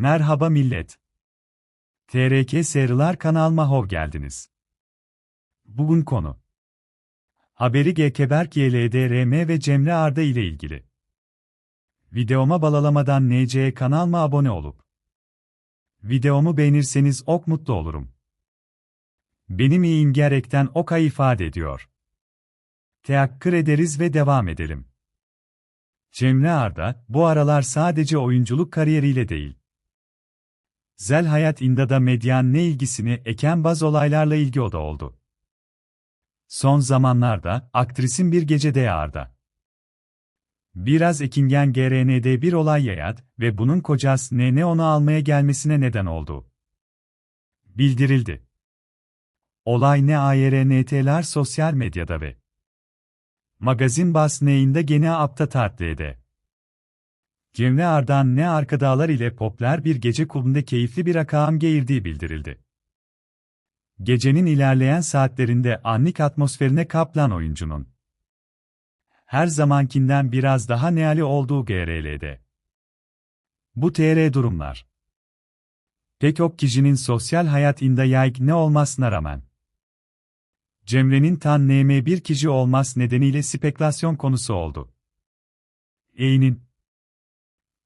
Merhaba millet. TRK Seriler kanalıma hoş geldiniz. Bugün konu. Haberi Gekeberk YLDRM ve Cemre Arda ile ilgili. Videoma balalamadan NC kanalıma abone olup. Videomu beğenirseniz ok mutlu olurum. Benim iyiyim gerekten oka ifade ediyor. Teakkür ederiz ve devam edelim. Cemre Arda, bu aralar sadece oyunculuk kariyeriyle değil. Zel hayat indada medyan ne ilgisini eken baz olaylarla ilgi o da oldu. Son zamanlarda, aktrisin bir gecede yağarda. Biraz ekingen GRN'de bir olay yayat ve bunun kocası ne onu almaya gelmesine neden oldu. Bildirildi. Olay ne AYRNT'ler sosyal medyada ve Magazin bas neyinde gene apta tartlıydı. Cemre Ardan ne arkadalar ile popüler bir gece kulübünde keyifli bir akağım geğirdiği bildirildi. Gecenin ilerleyen saatlerinde anlik atmosferine kaplan oyuncunun. Her zamankinden biraz daha neali olduğu GRL'de. Bu TR durumlar. Pek çok kişinin sosyal hayat inda yayg ne olmasına rağmen. Cemre'nin tan nm bir kişi olmaz nedeniyle spekülasyon konusu oldu. E'nin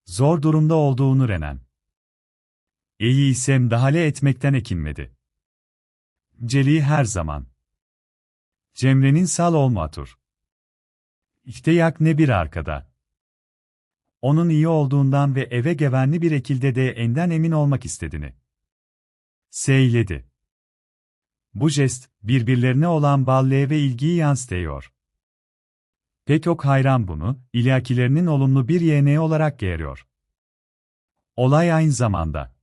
zor durumda olduğunu renen. E'yi isem dahale etmekten ekinmedi. Celi her zaman. Cemre'nin sal olmatur. İşte yak ne bir arkada. Onun iyi olduğundan ve eve güvenli bir ekilde de enden emin olmak istediğini. Seyledi. Bu jest, birbirlerine olan ballığı ve ilgiyi yansıtıyor. Pek çok hayran bunu, ilakilerinin olumlu bir yeğeneği olarak görüyor. Olay aynı zamanda.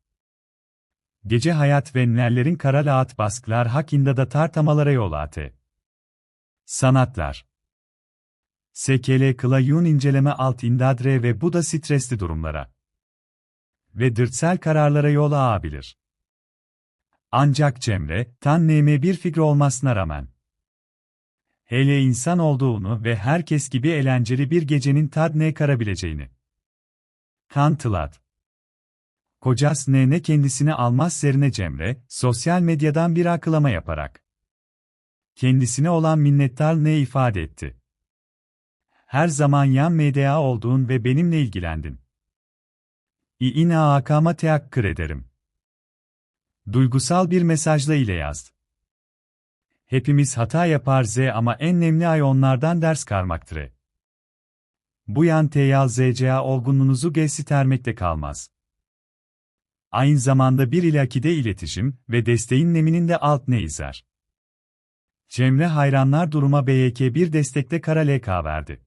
Gece hayat ve nellerin kara laat baskılar hakkında da tartamalara yol atı. Sanatlar. SKL Kılayun inceleme alt indadre ve bu da stresli durumlara. Ve dırtsel kararlara yol ağabilir. Ancak Cemre, tan neme bir fikri olmasına rağmen. Hele insan olduğunu ve herkes gibi eğlenceli bir gecenin tadne karabileceğini. Kantılat. Kocas ne ne kendisini almaz serine Cemre, sosyal medyadan bir akılama yaparak. Kendisine olan minnettar ne ifade etti. Her zaman yan medya olduğun ve benimle ilgilendin. İina akama teakkür ederim. Duygusal bir mesajla ile yazdı. Hepimiz hata yapar Z ama en önemli ay onlardan ders karmaktır. Bu yan teyal ZCA olgunluğunuzu göstermekte kalmaz. Aynı zamanda bir ilakide iletişim ve desteğin neminin de alt ne izler. Cemre hayranlar duruma BYK bir destekle kara LK verdi.